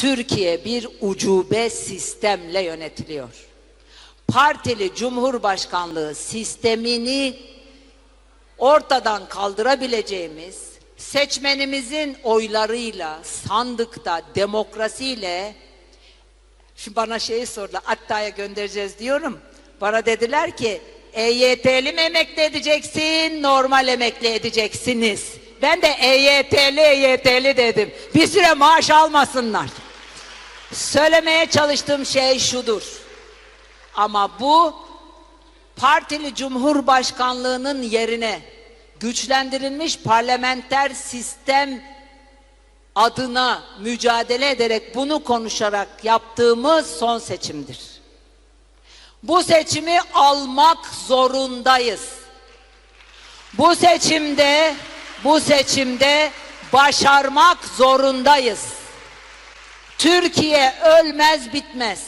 Türkiye bir ucube sistemle yönetiliyor. Partili Cumhurbaşkanlığı sistemini ortadan kaldırabileceğimiz seçmenimizin oylarıyla, sandıkta, demokrasiyle Şimdi bana şeyi sordular. Atta'ya göndereceğiz diyorum. Bana dediler ki EYT'li mi emekli edeceksin, normal emekli edeceksiniz. Ben de EYT'li EYT'li dedim. Bir süre maaş almasınlar. Söylemeye çalıştığım şey şudur. Ama bu partili cumhurbaşkanlığının yerine güçlendirilmiş parlamenter sistem adına mücadele ederek bunu konuşarak yaptığımız son seçimdir. Bu seçimi almak zorundayız. Bu seçimde bu seçimde başarmak zorundayız. Türkiye ölmez bitmez.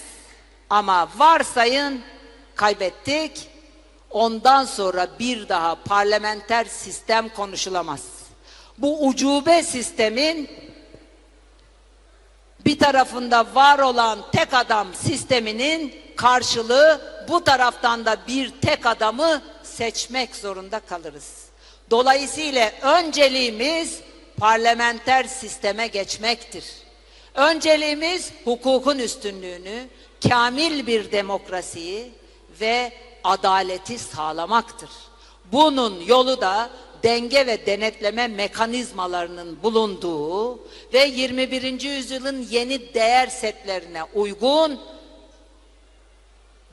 Ama varsayın kaybettik. Ondan sonra bir daha parlamenter sistem konuşulamaz. Bu ucube sistemin bir tarafında var olan tek adam sisteminin karşılığı bu taraftan da bir tek adamı seçmek zorunda kalırız. Dolayısıyla önceliğimiz parlamenter sisteme geçmektir. Önceliğimiz hukukun üstünlüğünü, kamil bir demokrasiyi ve adaleti sağlamaktır. Bunun yolu da denge ve denetleme mekanizmalarının bulunduğu ve 21. yüzyılın yeni değer setlerine uygun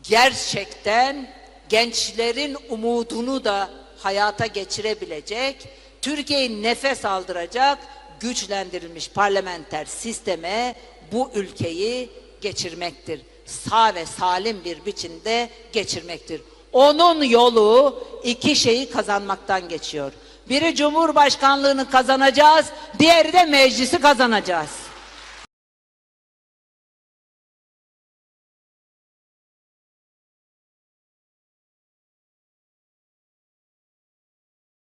gerçekten gençlerin umudunu da hayata geçirebilecek, Türkiye'yi nefes aldıracak güçlendirilmiş parlamenter sisteme bu ülkeyi geçirmektir. Sağ ve salim bir biçimde geçirmektir. Onun yolu iki şeyi kazanmaktan geçiyor. Biri Cumhurbaşkanlığını kazanacağız, diğeri de meclisi kazanacağız.